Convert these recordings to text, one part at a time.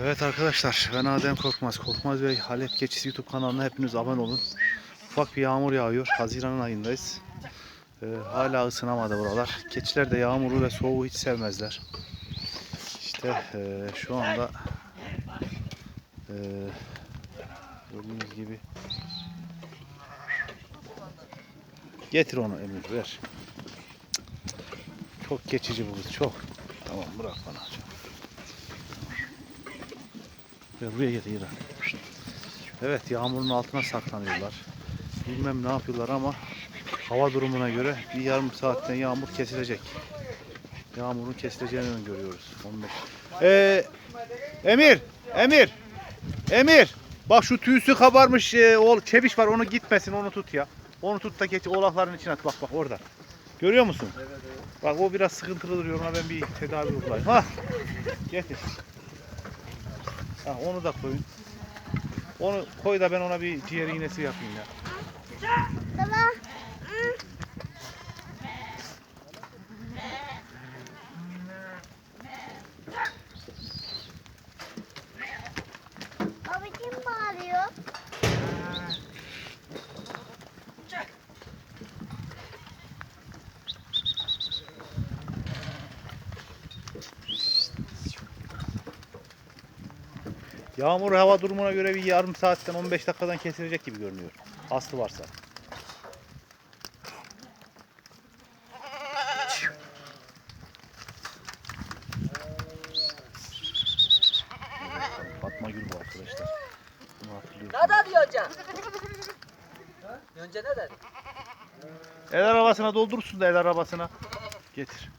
Evet arkadaşlar ben Adem Korkmaz. Korkmaz Bey Halep Keçisi YouTube kanalına hepiniz abone olun. Ufak bir yağmur yağıyor. Haziran ayındayız. Ee, hala ısınamadı buralar. Keçiler de yağmuru ve soğuğu hiç sevmezler. İşte e, şu anda e, gördüğünüz gibi getir onu Emir ver. Çok geçici bu çok. Tamam bırak bana. Gel buraya İran. Evet yağmurun altına saklanıyorlar. Bilmem ne yapıyorlar ama hava durumuna göre bir yarım saatten yağmur kesilecek. Yağmurun kesileceğini görüyoruz. 15. Ee, Emir, Emir, Emir. Bak şu tüysü kabarmış e, o çebiş var onu gitmesin onu tut ya. Onu tut da geç oğlakların içine at bak bak orada. Görüyor musun? Evet evet. Bak o biraz sıkıntılı duruyor ona ben bir tedavi uygulayayım. Ha getir. Ha onu da koyun. Onu koy da ben ona bir ciğer iğnesi yapayım ya. Baba. Yağmur hava durumuna göre bir yarım saatten 15 dakikadan kesilecek gibi görünüyor. Aslı varsa. Fatma Gül bu arkadaşlar. Bunu hatırlıyorum. Ne dedi? Ha? Yonca ne dedi? El arabasına doldurursun da el arabasına. Getir.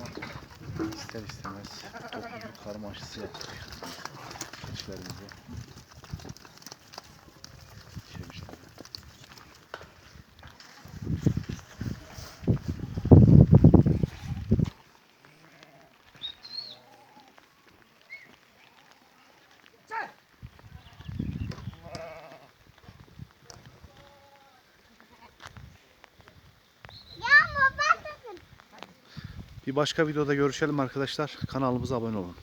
Ama ister istemez toplu karma aşısı yaptık. Keçilerimize. Bir başka videoda görüşelim arkadaşlar. Kanalımıza abone olun.